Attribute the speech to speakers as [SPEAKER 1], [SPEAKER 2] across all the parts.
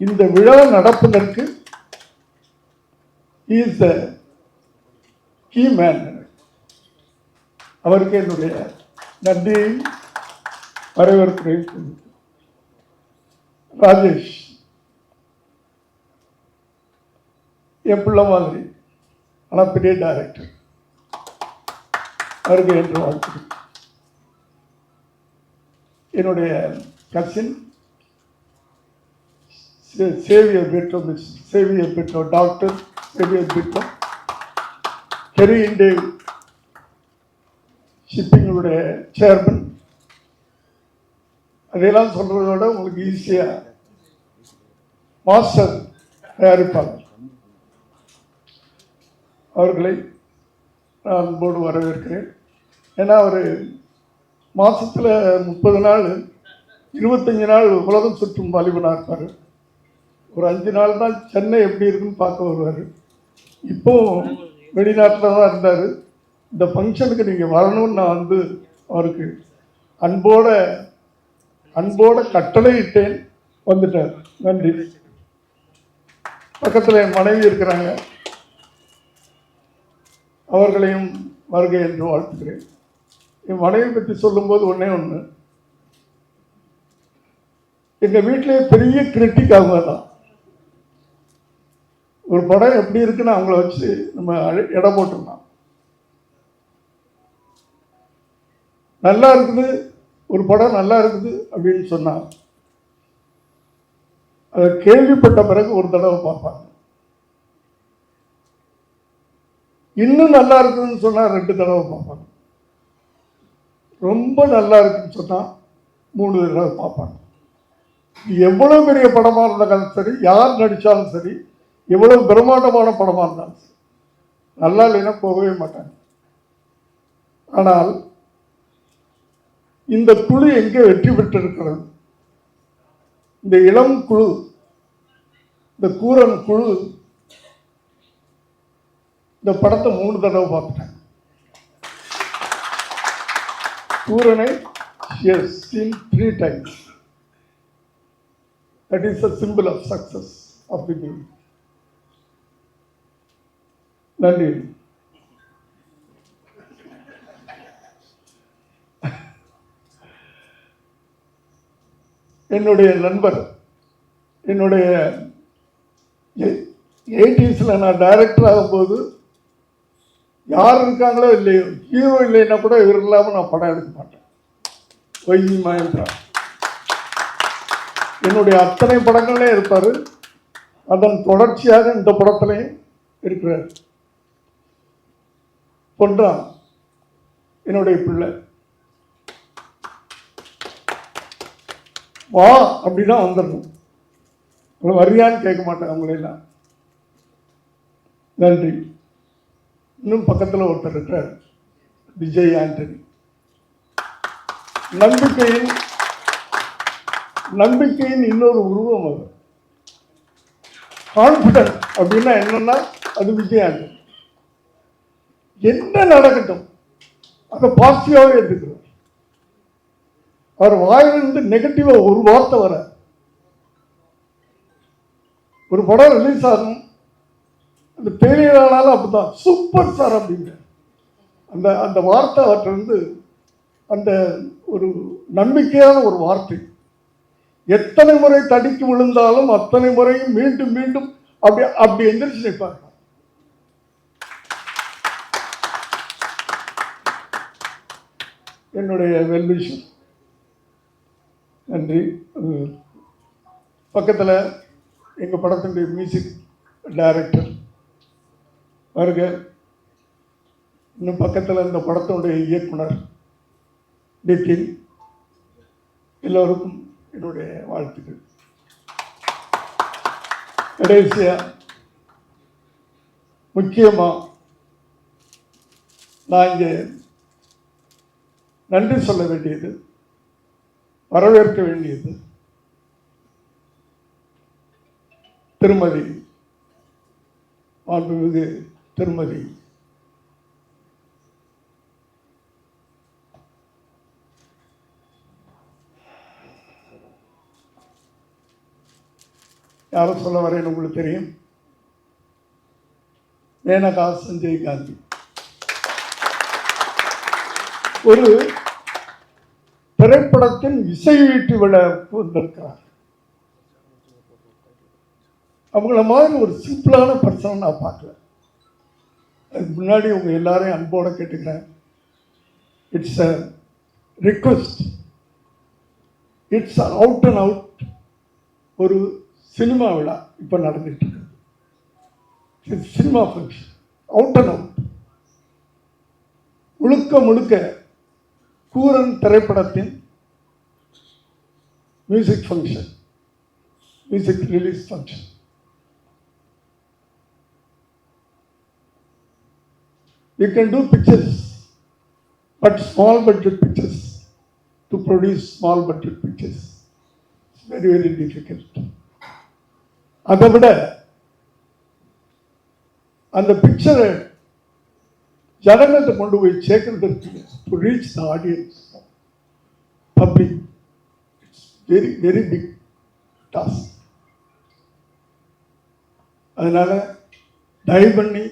[SPEAKER 1] இந்த விழா நடப்பதற்கு இஸ் த கீ மேன் அவருக்கு என்னுடைய நன்றியை வரவேற்கிறேன். ராஜேஷ் என் பிள்ளை மாதிரி ஆனால் பெரிய டைரக்டர் அவருக்கு என்று வாழ்த்து என்னுடைய cousin Xavier Britto miss Xavier Britto doctor Xavier Britto Kerry Indev ஷிப்பிங்களுடைய chairman அதையெல்லாம் சொல்கிறத விட உங்களுக்கு ஈஸியாக மாஸ்டர் தயாரிப்பாளர் அவர்களை நான் அன்போடு வரவேற்கிறேன். ஏன்னா அவர் மாதத்தில் முப்பது நாள் இருபத்தஞ்சி நாள் உலகம் சுற்றும் வாலிபனாக இருப்பார். ஒரு அஞ்சு நாள் தான் சென்னை எப்படி இருக்குன்னு பார்க்க வருவார். இப்போ வெளிநாட்டில் தான் இருந்தார். இந்த ஃபங்க்ஷனுக்கு நீங்கள் வரணும்னு நான் வந்து அவருக்கு அன்போட அன்போட கட்டளை இட்டேன் வந்துட்டார். நன்றி. பக்கத்தில் என் மனைவி இருக்கிறாங்க. அவர்களையும் வருகை என்று வாழ்த்துக்கிறேன் என் மனைவி பற்றி சொல்லும்போது ஒன்றே ஒன்று எங்கள் வீட்டிலே பெரிய கிரிட்டிக் அவங்க தான் ஒரு படம் எப்படி இருக்குன்னு அவங்கள வச்சு நம்ம அழ- எடை போட்டுடலாம். நல்லா இருக்குது ஒரு படம் நல்லா இருக்குது அப்படின்னு சொன்னா அதை கேள்விப்பட்ட பிறகு ஒரு தடவை பார்ப்பாங்க. இன்னும் நல்லா இருக்குதுன்னு சொன்னா ரெண்டு தடவை பார்ப்பாங்க. ரொம்ப நல்லா இருக்குன்னு சொன்னா மூணு தடவை பார்ப்பாங்க. எவ்வளோ எவ்வளவு பெரிய படமா இருந்தாலும் சரி யார் நடிச்சாலும் சரி எவ்வளவு பிரம்மாண்டமான படமாக இருந்தாலும் நல்லா இல்லைன்னா போகவே மாட்டாங்க. ஆனால் இந்த குழு எங்கே வெற்றி பெற்றிருக்கிறது? இந்த இளம் குழு இந்த கூரன் குழு இந்த படத்தை மூணு தடவை பார்த்துட்டேன். கூரனை seen three times that is a simple of success of the movie நன்றி. என்னுடைய நண்பர் என்னுடைய எயிட்டிஸில் நான் டைரக்டர் ஆகும்போது யார் இருக்காங்களோ இல்லையோ ஹீரோ இல்லைன்னா கூட இவர் இல்லாமல் நான் படம் எடுக்க மாட்டேன். Y G Mahendra. என்னுடைய அத்தனை படங்களே இருப்பார். அதன் தொடர்ச்சியாக இந்த படத்துலையும் இருக்கிறார். பொன்றான் என்னுடைய பிள்ளை. வா அப்படின்னா வந்துடணும். உங்களை வரியான்னு கேட்க மாட்டேன் அவங்களெல்லாம் நன்றி. இன்னும் பக்கத்தில் ஒருத்தர் இருக்கிறார் விஜய் ஆண்டனி. நம்பிக்கையின் நம்பிக்கையின் இன்னொரு உருவம் அது கான்பிடன்ட் அப்படின்னா என்னன்னா அது விஜய் ஆண்டனி. என்ன நடக்கட்டும் அதை பாசிட்டிவாகவே எடுத்துக்கிறோம். அவர் வாயிலிருந்து நெகட்டிவாக ஒரு வார்த்தை வர ஒரு படம் ரிலீஸ் ஆகும் அந்த ஃபெயிலியர் ஆனாலும் அப்படிதான் சூப்பர் சார் அப்படிங்க அந்த அந்த வார்த்தை அவற்றிலிருந்து அந்த ஒரு நம்பிக்கையான ஒரு வார்த்தை. எத்தனை முறை தடிக்கு விழுந்தாலும் அத்தனை முறையும் மீண்டும் மீண்டும் அப்படி அப்படி எந்திரிச்சு நிற்பாங்க என்னுடைய வெல்விஷன் நன்றி. பக்கத்தில் எங்கள் படத்தினுடைய மியூசிக் டைரக்டர் வருக. இன்னும் பக்கத்தில் இந்த படத்தினுடைய இயக்குனர் நிதின் எல்லோருக்கும் என்னுடைய வாழ்த்துக்கள். கடைசியாக முக்கியமாக நான் இங்கே நன்றி சொல்ல வேண்டியது வரவேற்க வேண்டியது. திருமதி மாண்புமிகு திருமதி. யாரை சொல்ல வரேன்னு உங்களுக்கு தெரியும்? மேனகா சஞ்சய் காந்தி. ஒரு திரைப்படத்தின் இசை வீட்டு விழாவுக்கு வந்திருக்கிறார். அவங்கள மாதிரி ஒரு சிம்பிளான பர்சனை நான் பார்க்கல. அதுக்கு முன்னாடி உங்க எல்லாரையும் அன்போட கேட்டுக்கிறேன். It's a request it's out and out ஒரு சினிமா விழா இப்போ நடந்துட்டு இருக்கு. Cinema function out and out முழுக்க முழுக்க கூரன் திரைப்படத்தின் music function music release function You can do pictures, but small budget pictures to produce small budget pictures. It's very, very difficult. அதை விட அந்த பிக்சரை ஜனங்கள்கிட்ட கொண்டு போய் சேர்க்கறதுக்கு to reach the audience public it's very very big task அதனால் தயவு பண்ணி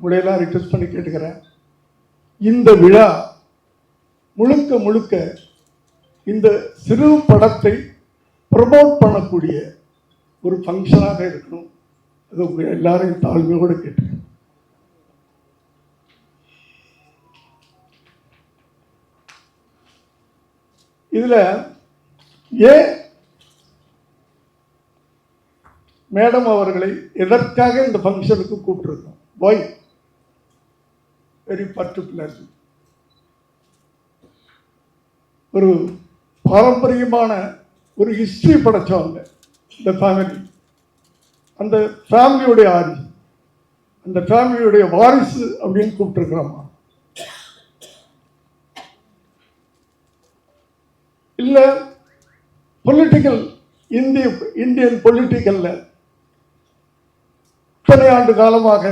[SPEAKER 1] உங்களையெல்லாம் ரிக்வெஸ்ட் பண்ணி கேட்டுக்கிறேன். இந்த விழா முழுக்க முழுக்க இந்த சிறு படத்தை ப்ரமோட் பண்ணக்கூடிய ஒரு ஃபங்க்ஷனாக இருக்கணும். அது உங்கள் எல்லாரையும் தாழ்மையோடு கேட்டுக்கிறேன். இதுல ஏன் மேடம் அவர்களை எதற்காக இந்த ஃபங்க்ஷனுக்கு கூப்பிட்டுருக்கோம்? ஒய் வெரி பர்டிகுலர் ஒரு பாரம்பரியமான ஒரு ஹிஸ்ட்ரி படைச்சவங்க இந்த ஃபேமிலி அந்த ஃபேமிலியுடைய ஆரி அந்த ஃபேமிலியுடைய வாரிசு அப்படின்னு கூப்பிட்டுருக்கிறோமா? இல்ல பொலிட்டிக்கல் இந்திய இந்தியன் பொலிட்டிக்கல்ல இத்தனை ஆண்டு காலமாக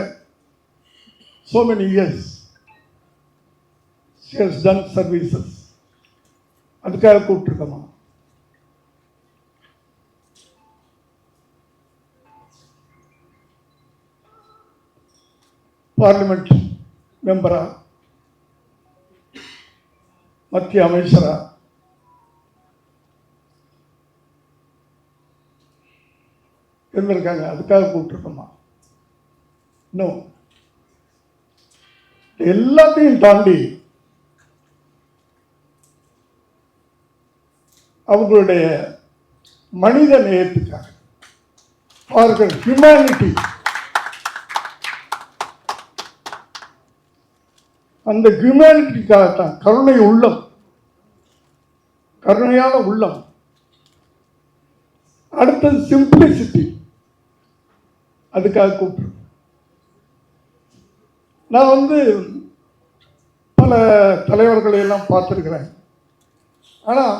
[SPEAKER 1] so many years she has done services. அதுக்காக கூப்பிட்டுருக்கோமா? பார்லிமெண்ட் மெம்பரா மத்திய அமைச்சரா இருந்திருக்காங்க. அதுக்காக கூப்பிட்டுருக்கோமா? இன்னும் எல்லாத்தையும் தாண்டி அவங்களுடைய மனித நேயத்துக்காக அவர்கள் ஹியூமனிட்டி அந்த ஹியூமனிட்டிக்காகத்தான் கருணை உள்ளம் கருணையான உள்ளம். அடுத்தது சிம்பிளிசிட்டி அதுக்காக கூப்பிட்டு நான் வந்து பல தலைவர்களை எல்லாம் பார்த்துருக்கிறேன். ஆனால்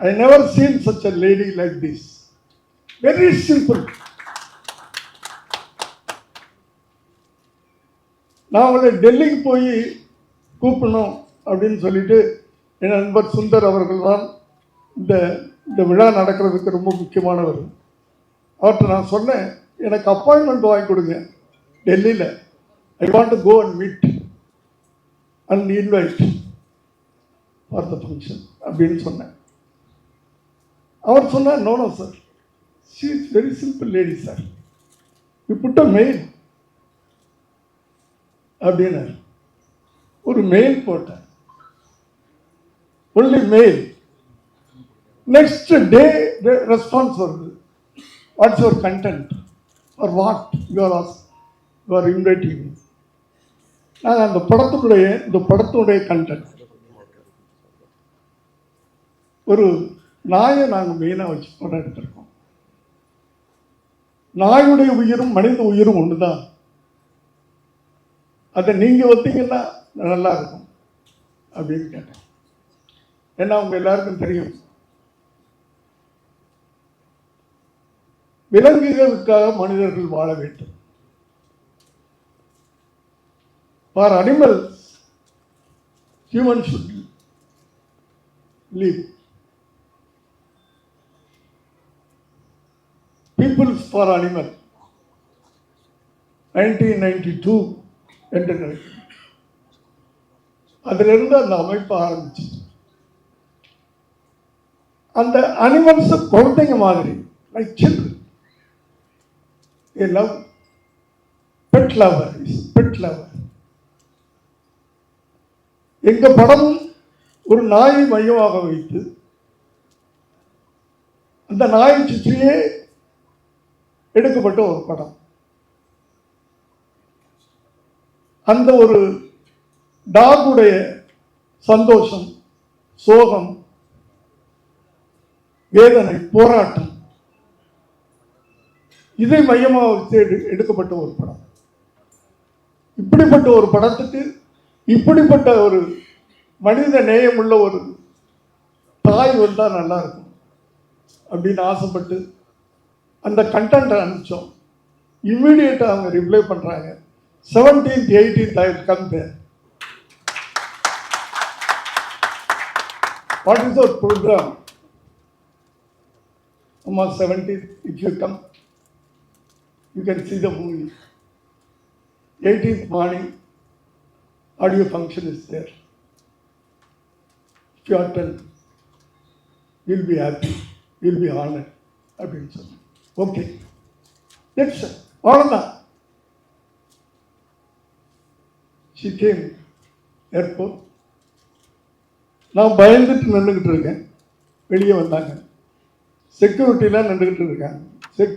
[SPEAKER 1] I never seen such a lady like this very simple நான் அவங்களை டெல்லிக்கு போய் கூப்பிடணும் அப்படின்னு சொல்லிட்டு என் நண்பர் சுந்தர் அவர்கள் தான் இந்த இந்த விழா நடக்கிறதுக்கு ரொம்ப முக்கியமானவர். அவர்கிட்ட நான் சொன்னேன் எனக்கு அப்பாயின்மெண்ட் வாங்கி கொடுங்க டெல்லியில். I want to go and meet and invite for the function அப்படின்னு சொன்னேன். அவர் சொன்னார் no no sir she is very simple lady sir you put a mail அப்படின்னார். ஒரு மெயில் போட்டேன் only mail next day response வருது. What's your content or what you are as you are inviting நாங்கள் அந்த படத்தினுடைய இந்த படத்துடைய கண்டென்ட் ஒரு நாயை நாங்கள் மெயினாக வச்சு படம் எடுத்திருக்கோம். நாயுடைய உயிரும் மனித உயிரும் ஒன்று தான் அதை நீங்கள் வந்தீங்கன்னா நல்லா இருக்கும். அப்படின்னு கேட்டேன். ஏன்னா அவங்க எல்லாருக்கும் தெரியும். விலங்குகளுக்காக மனிதர்கள் வாழ வேண்டும். For animal human should leave peoples for animal nineteen ninety two என்று நினைக்கிறேன். அதிலிருந்து அந்த அமைப்பு ஆரம்பிச்சு. அந்த அனிமல்ஸ் குழந்தைங்க மாதிரி like children love pet lover pet lover எங்க படமும் ஒரு நாயை மையமாக வைத்து அந்த நாயை சுற்றியே எடுக்கப்பட்ட ஒரு படம். அந்த ஒரு டாகுடைய சந்தோஷம் சோகம் வேதனை போராட்டம் இதை மையமாக வச்சு எடு எடுக்கப்பட்ட ஒரு படம். இப்படிப்பட்ட ஒரு படத்துக்கு இப்படிப்பட்ட ஒரு மனித நேயமுள்ள ஒரு தாய் வந்தால் நல்லா இருக்கும் அப்படின்னு ஆசைப்பட்டு அந்த கண்டென்ட்டை அனுப்பிச்சோம். இம்மிடியேட்டாக அவங்க ரிப்ளை பண்ணுறாங்க seventeenth eighteenth I come there what is our programme ஆமாம் seventeenth if you come you can see the movie eighteenth morning audio function is there if you attend will be happy will be honour அப்படின்னு சொன்னேன் okay next அவ்வளோதான் சிக்கேம் airport நான் பயந்துட்டு நின்றுக்கிட்டு இருக்கேன். வெளியே வந்தாங்க. செக்யூரிட்டிலாம் நின்றுக்கிட்டு இருக்காங்க. செக்யூ